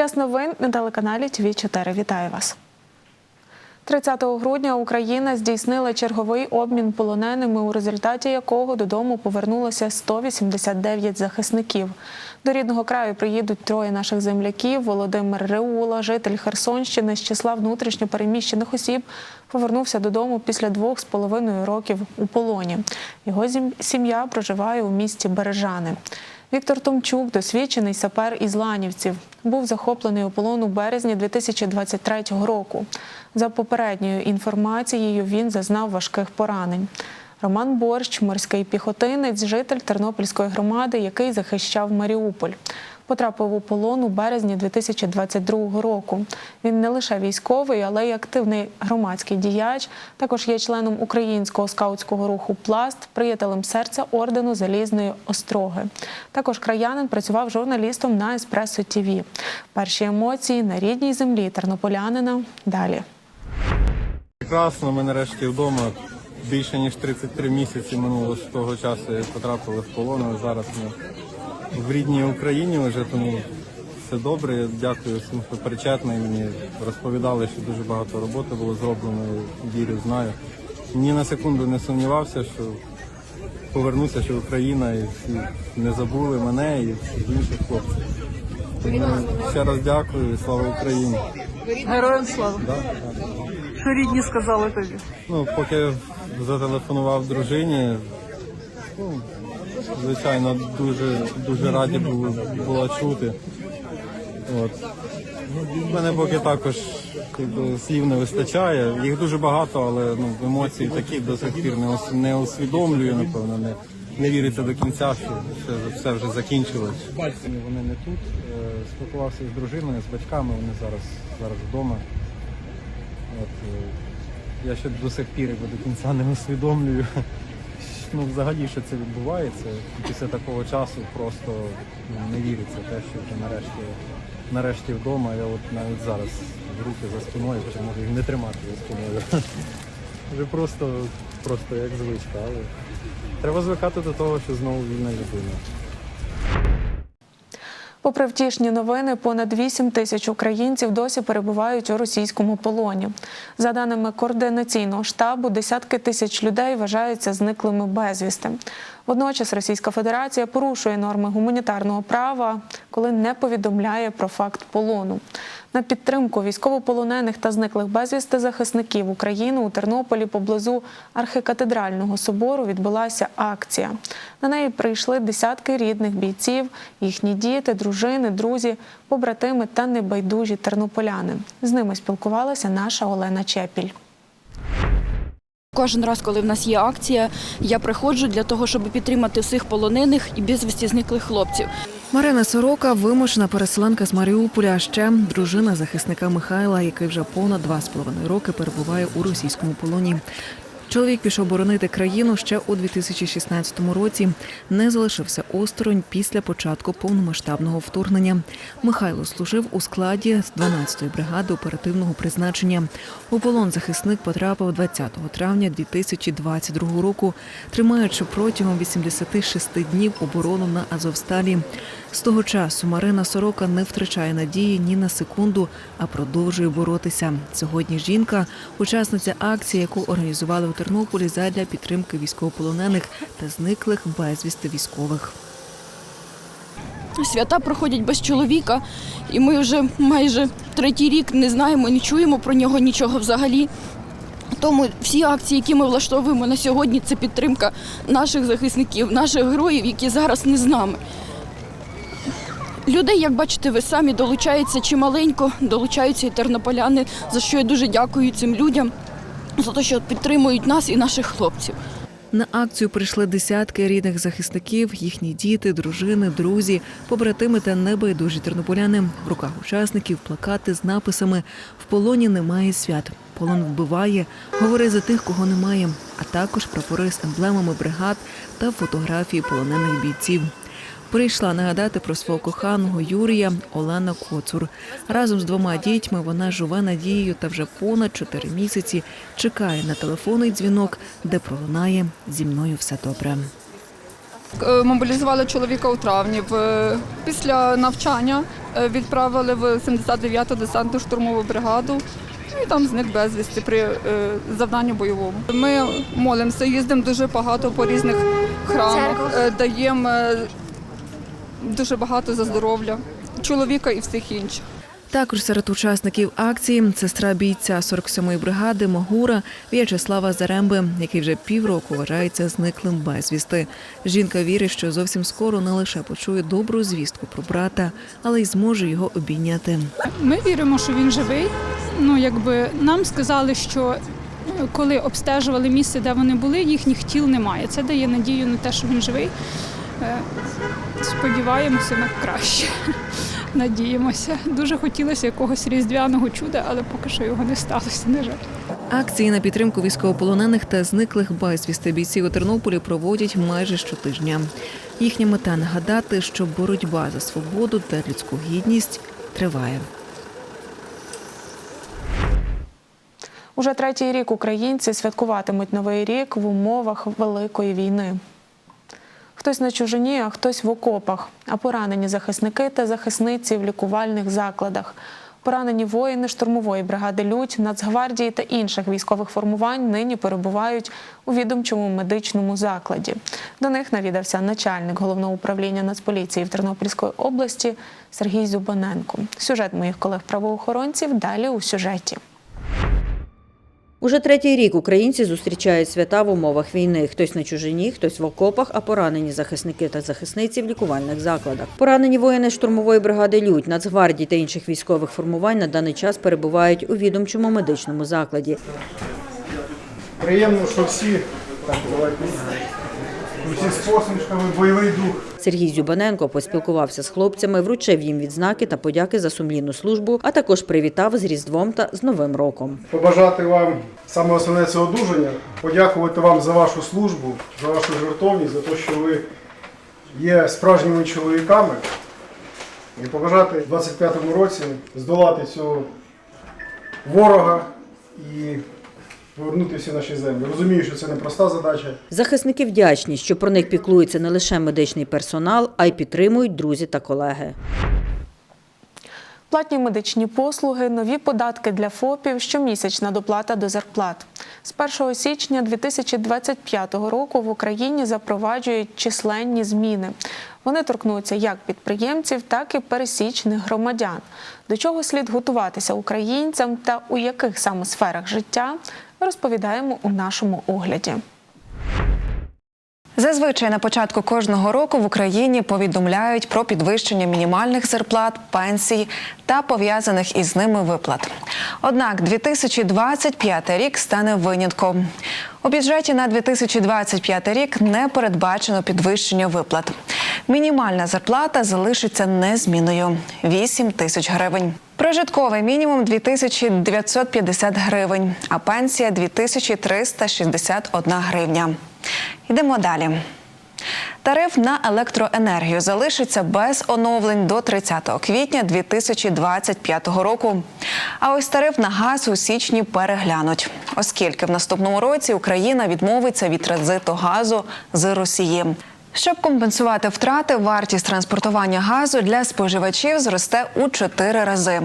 Час новин на телеканалі ТВ 4 Вітаю вас. 30 грудня Україна здійснила черговий обмін полоненими, у результаті якого додому повернулося 189 захисників. До рідного краю приїдуть троє наших земляків. Володимир Реула, житель Херсонщини з числа внутрішньо переміщених осіб, повернувся додому після двох з половиною років у полоні. Його сім'я проживає у місті Бережани. Віктор Томчук, досвідчений сапер із Ланівців, був захоплений у полон у березні 2023 року. За попередньою інформацією, він зазнав важких поранень. Роман Борщ, морський піхотинець, житель Тернопільської громади, який захищав Маріуполь. Потрапив у полон у березні 2022 року. Він не лише військовий, але й активний громадський діяч. Також є членом українського скаутського руху Пласт, приятелем серця ордену Залізної Остроги. Також краянин працював журналістом на Еспресо ТІВІ. Перші емоції на рідній землі тернополянина. Далі. Прекрасно, ми нарешті вдома. Більше ніж 33 місяці минуло з того часу, як потрапили в полон. Зараз ми в рідній Україні вже тому все добре. Я Дякую всім, хто причетний. Мені розповідали, що дуже багато роботи було зроблено. Вірю, знаю. Ні на секунду не сумнівався, що повернуся, що Україна і всі не забули мене і всіх інших хлопців. Тому ще раз дякую і слава Україні. Героям слава. Да, да. Що рідні сказали тобі? Ну, поки зателефонував дружині, ну, звичайно, дуже, дуже раді було, чути. От. В мене поки також якби, слів не вистачає. Їх дуже багато, але ну, емоції такі до сих пір не, ус- не усвідомлюю, напевно, не, не віриться до кінця, що все, все вже закінчилось. Вони не тут. Е, Спілкувався з дружиною, з батьками, вони зараз, зараз вдома. От, е, я ще до сих пір до кінця не усвідомлюю. Ну, взагалі, що це відбувається. Після такого часу просто ну, не віриться те, що вже нарешті, нарешті вдома. Я от навіть зараз руки за спиною, хоча можу їх не тримати за спиною. Вже просто, просто як звичка, але треба звикати до того, що знову вільна людина. Попри втішні новини, понад 8 тисяч українців досі перебувають у російському полоні. За даними координаційного штабу, десятки тисяч людей вважаються зниклими безвісти. Водночас Російська Федерація порушує норми гуманітарного права, коли не повідомляє про факт полону. На підтримку військовополонених та зниклих безвісти захисників України у Тернополі поблизу архикатедрального собору відбулася акція. На неї прийшли десятки рідних бійців, їхні діти, дружини, друзі, побратими та небайдужі тернополяни. З ними спілкувалася наша Олена Чепіль. Кожен раз, коли в нас є акція, я приходжу для того, щоб підтримати всіх полонених і безвісті зниклих хлопців. Марина Сорока вимушена переселенка з Маріуполя, ще дружина захисника Михайла, який вже понад два з половиною роки перебуває у російському полоні. Чоловік пішов боронити країну ще у 2016 році. Не залишився осторонь після початку повномасштабного вторгнення. Михайло служив у складі з 12-ї бригади оперативного призначення. У полон захисник потрапив 20 травня 2022 року, тримаючи протягом 86 днів оборону на Азовсталі. З того часу Марина Сорока не втрачає надії ні на секунду, а продовжує боротися. Сьогодні жінка учасниця акції, яку організували у Тернополі задля підтримки військовополонених та зниклих безвісти військових. Свята проходять без чоловіка, і ми вже майже третій рік не знаємо, не чуємо про нього нічого взагалі. Тому всі акції, які ми влаштовуємо на сьогодні, це підтримка наших захисників, наших героїв, які зараз не з нами. Людей, як бачите, ви самі долучаються чималенько, долучаються і тернополяни, за що я дуже дякую цим людям, за те, що підтримують нас і наших хлопців. На акцію прийшли десятки рідних захисників, їхні діти, дружини, друзі, побратими та небайдужі тернополяни. В руках учасників плакати з написами В полоні немає свят. Полон вбиває, говори за тих, кого немає, а також прапори з емблемами бригад та фотографії полонених бійців. Прийшла нагадати про свого коханого Юрія Олена Коцур. Разом з двома дітьми вона живе надією та вже понад чотири місяці чекає на телефонний дзвінок, де пролунає зі мною все добре. Е, Мобілізували чоловіка у травні. Після навчання Е, Відправили в 79-ту десантну штурмову бригаду. Ну, І там зник безвісти при е, завданні бойовому. Ми молимося, їздимо дуже багато по різних храмах, е, даємо е, дуже багато за здоров'я чоловіка і всіх інших. Також серед учасників акції сестра бійця 47-ї бригади Могура В'ячеслава Заремби, який вже півроку вважається зниклим безвісти. Жінка вірить, що зовсім скоро не лише почує добру звістку про брата, але й зможе його обійняти. Ми віримо, що він живий. Ну, якби нам сказали, що е, коли обстежували місце, де вони були, їхніх тіл немає. Це дає надію на те, що він живий. Сподіваємося на краще. Надіємося. Дуже хотілося якогось різдвяного чуда, але поки що його не сталося. На жаль. Акції на підтримку військовополонених та зниклих безвісти бійців у Тернополі проводять майже щотижня. Їхня мета нагадати, що боротьба за свободу та людську гідність триває. Уже третій рік українці святкуватимуть новий рік в умовах великої війни. Хтось на чужині, а хтось в окопах, а поранені захисники та захисниці в лікувальних закладах. Поранені воїни штурмової бригади Людь, Нацгвардії та інших військових формувань нині перебувають у відомчому медичному закладі. До них навідався начальник головного управління Нацполіції в Тернопільської області Сергій Зюбаненко. Сюжет моїх колег-правоохоронців далі у сюжеті. Уже третій рік українці зустрічають свята в умовах війни. Хтось на чужині, хтось в окопах, а поранені захисники та захисниці в лікувальних закладах. Поранені воїни штурмової бригади Людь, Нацгвардії та інших військових формувань на даний час перебувають у відомчому медичному закладі. Приємно, що всі так. Усі з посмішками, бойовий дух. Сергій Зюбаненко поспілкувався з хлопцями, вручив їм відзнаки та подяки за сумлінну службу, а також привітав з Різдвом та з Новим роком. Побажати вам саме основне це одужання, подякувати вам за вашу службу, за вашу жертовність, за те, що ви є справжніми чоловіками. І побажати в 25-му році здолати цього ворога і повернути всі наші землі. Розумію, що це непроста задача. Захисники вдячні, що про них піклується не лише медичний персонал, а й підтримують друзі та колеги. Платні медичні послуги, нові податки для ФОПів, щомісячна доплата до зарплат. З 1 січня 2025 року в Україні запроваджують численні зміни. Вони торкнуться як підприємців, так і пересічних громадян. До чого слід готуватися українцям та у яких саме сферах життя розповідаємо у нашому огляді. Зазвичай на початку кожного року в Україні повідомляють про підвищення мінімальних зарплат, пенсій та пов'язаних із ними виплат. Однак 2025 рік стане винятком. У бюджеті на 2025 рік не передбачено підвищення виплат. Мінімальна зарплата залишиться незмінною 8 тисяч гривень. Прожитковий мінімум 2950 гривень, а пенсія 2361 гривня. Йдемо далі. Тариф на електроенергію залишиться без оновлень до 30 квітня 2025 року. А ось тариф на газ у січні переглянуть, оскільки в наступному році Україна відмовиться від транзиту газу з Росії. Щоб компенсувати втрати, вартість транспортування газу для споживачів зросте у 4 рази.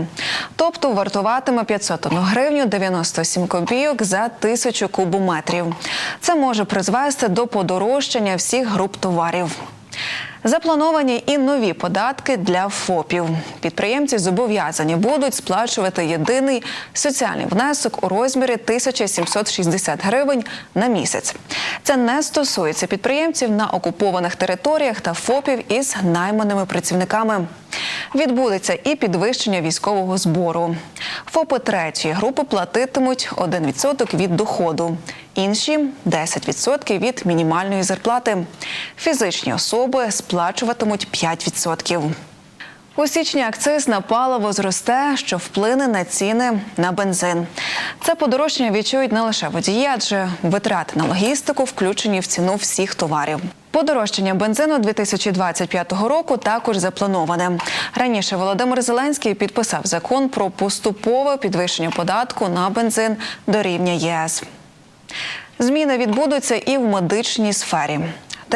Тобто вартуватиме 501 гривню 97 копійок за тисячу кубометрів. Це може призвести до подорожчання всіх груп товарів. Заплановані і нові податки для ФОПів. Підприємці зобов'язані будуть сплачувати єдиний соціальний внесок у розмірі 1760 гривень на місяць. Це не стосується підприємців на окупованих територіях та ФОПів із найманими працівниками. Відбудеться і підвищення військового збору. ФОПи третьої групи платитимуть 1% від доходу, інші 10% від мінімальної зарплати. Фізичні особи сплачуватимуть 5%. У січні акциз на паливо зросте, що вплине на ціни на бензин. Це подорожчання відчують не лише водії, адже витрати на логістику включені в ціну всіх товарів. Подорожчання бензину 2025 року також заплановане. Раніше Володимир Зеленський підписав закон про поступове підвищення податку на бензин до рівня ЄС. Зміни відбудуться і в медичній сфері.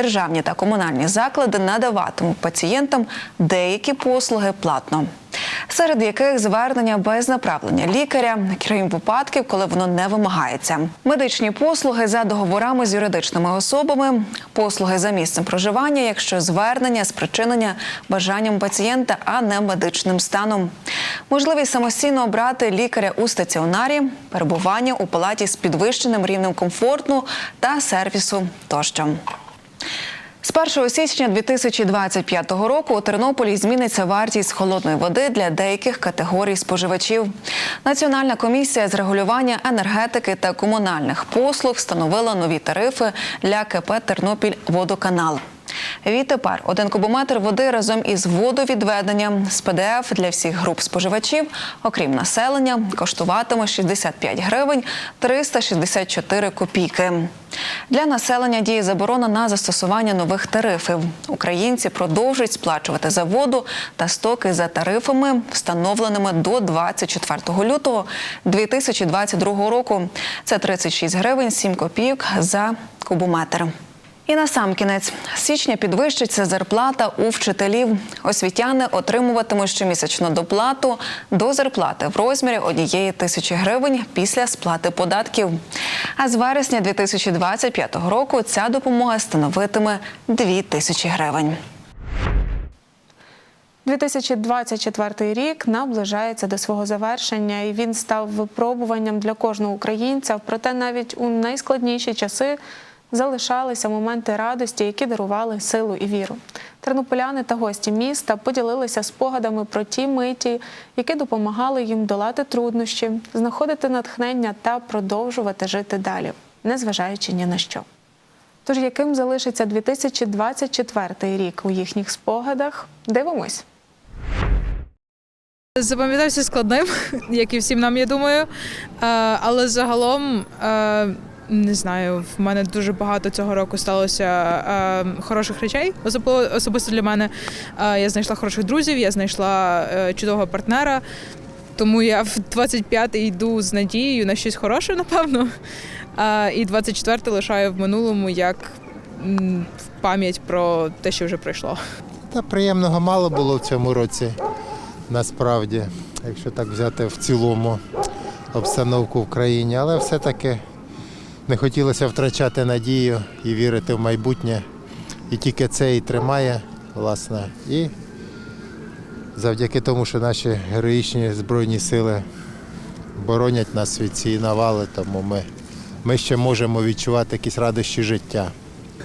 Державні та комунальні заклади надаватимуть пацієнтам деякі послуги платно. серед яких звернення без направлення лікаря, крім випадків, коли воно не вимагається, медичні послуги за договорами з юридичними особами, послуги за місцем проживання, якщо звернення спричинення бажанням пацієнта, а не медичним станом, можливість самостійно обрати лікаря у стаціонарі, перебування у палаті з підвищеним рівнем комфорту та сервісу тощо. З 1 січня 2025 року у Тернополі зміниться вартість холодної води для деяких категорій споживачів. Національна комісія з регулювання енергетики та комунальних послуг встановила нові тарифи для КП Тернопіль Водоканал. Відтепер один кубометр води разом із водовідведенням з ПДФ для всіх груп споживачів, окрім населення, коштуватиме 65 гривень 364 копійки. Для населення діє заборона на застосування нових тарифів. Українці продовжують сплачувати за воду та стоки за тарифами, встановленими до 24 лютого 2022 року. Це 36 гривень 7 копійок за кубометр. І на сам кінець січня підвищиться зарплата у вчителів. Освітяни отримуватимуть щомісячну доплату до зарплати в розмірі однієї тисячі гривень після сплати податків. А з вересня 2025 року ця допомога становитиме 2 тисячі гривень. 2024 рік наближається до свого завершення, і він став випробуванням для кожного українця. Проте навіть у найскладніші часи залишалися моменти радості, які дарували силу і віру. Тернополяни та гості міста поділилися спогадами про ті миті, які допомагали їм долати труднощі, знаходити натхнення та продовжувати жити далі, незважаючи ні на що. Тож яким залишиться 2024 рік у їхніх спогадах? Дивимось. Запам'ятався складним, як і всім нам, я думаю. Але загалом, не знаю, в мене дуже багато цього року сталося е, хороших речей. Особисто для мене. Е, Я знайшла хороших друзів, я знайшла е, чудового партнера. Тому я в 25-й йду з надією на щось хороше, напевно. Е, І 24-й лишаю в минулому як в пам'ять про те, що вже пройшло. Та приємного мало було в цьому році, насправді, якщо так взяти в цілому обстановку в країні. Але все-таки не хотілося втрачати надію і вірити в майбутнє. І тільки це і тримає, власне. І завдяки тому, що наші героїчні Збройні сили боронять нас від цієї навали, тому ми, ми ще можемо відчувати якісь радощі життя.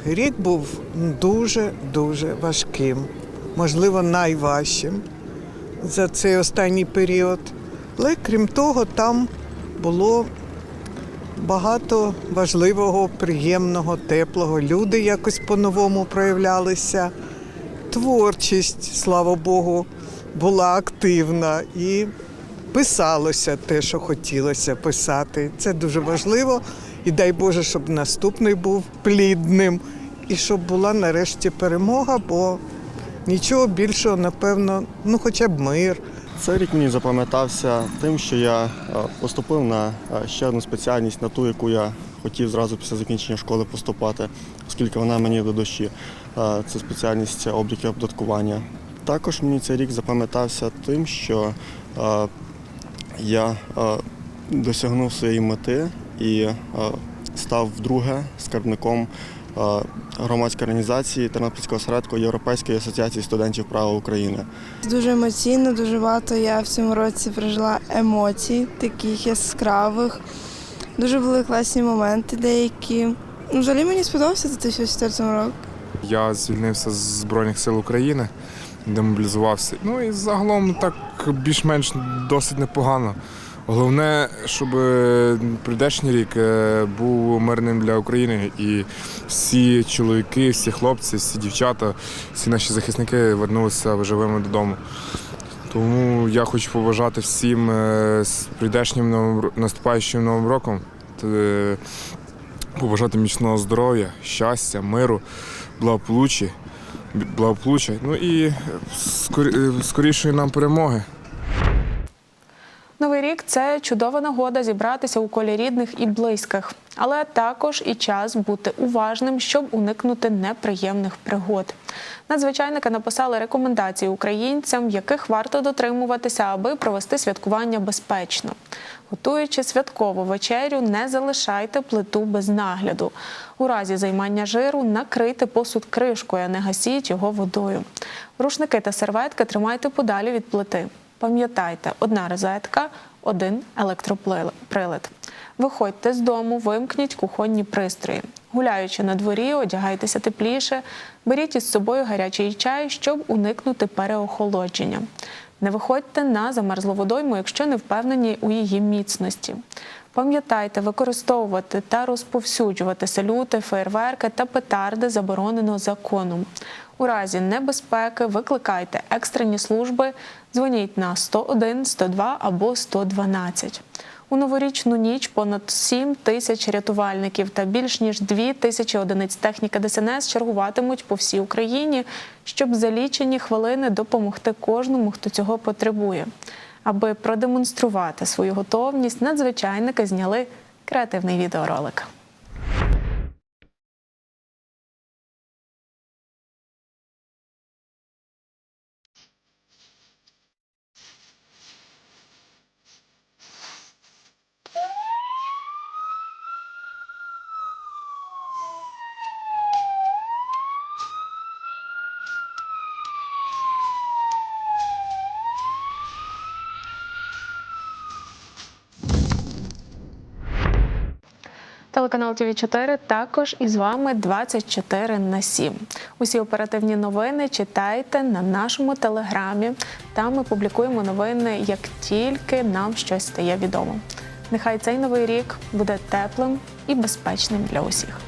Рік був дуже-дуже важким, можливо, найважчим за цей останній період. Але крім того, там було багато важливого, приємного, теплого. Люди якось по-новому проявлялися. Творчість, слава Богу, була активна і писалося те, що хотілося писати. Це дуже важливо. І дай Боже, щоб наступний був плідним і щоб була нарешті перемога, бо нічого більшого, напевно, ну хоча б мир. Цей рік мені запам'ятався тим, що я е, поступив на е, ще одну спеціальність, на ту, яку я хотів зразу після закінчення школи поступати, оскільки вона мені до душі. Е, Це спеціальність обліку і оподаткування. Також мені цей рік запам'ятався тим, що я досягнув своєї мети і став вдруге скарбником громадської організації Тернопільського осередку Європейської асоціації студентів права України. Дуже емоційно, дуже багато я в цьому році прожила емоцій, таких яскравих. Дуже були класні моменти деякі. Ну, Взагалі мені сподобався 2004 рок. Я звільнився з Збройних сил України, демобілізувався. Ну і загалом так більш-менш досить непогано. Головне, щоб прийдешній рік е, був мирним для України і всі чоловіки, всі хлопці, всі дівчата, всі наші захисники вернулися живими додому. Тому я хочу побажати всім е, з прийдешнім новим наступаючим новим роком. е, Побажати міцного здоров'я, щастя, миру, благополуччя, благополуччя. Ну і скорі- скорішої нам перемоги. Новий рік це чудова нагода зібратися у колі рідних і близьких. але також і час бути уважним, щоб уникнути неприємних пригод. Надзвичайники написали рекомендації українцям, яких варто дотримуватися, аби провести святкування безпечно. Готуючи святкову вечерю, не залишайте плиту без нагляду. У разі займання жиру накрийте посуд кришкою, а не гасіть його водою. Рушники та серветки тримайте подалі від плити. Пам'ятайте, одна розетка, один електроприлад. Виходьте з дому, вимкніть кухонні пристрої. Гуляючи на дворі, одягайтеся тепліше, беріть із собою гарячий чай, щоб уникнути переохолодження. Не виходьте на замерзлу водойму, якщо не впевнені у її міцності. Пам'ятайте, використовувати та розповсюджувати салюти, фейерверки та петарди заборонено законом. У разі небезпеки викликайте екстрені служби, дзвоніть на 101, 102 або 112. У новорічну ніч понад 7 тисяч рятувальників та більш ніж 2 тисячі одиниць техніки ДСНС чергуватимуть по всій Україні, щоб за лічені хвилини допомогти кожному, хто цього потребує. Аби продемонструвати свою готовність, надзвичайники зняли креативний відеоролик. Телеканал ТВ 4 також із вами 24 на 7. Усі оперативні новини читайте на нашому телеграмі. Там ми публікуємо новини, як тільки нам щось стає відомо. Нехай цей новий рік буде теплим і безпечним для усіх.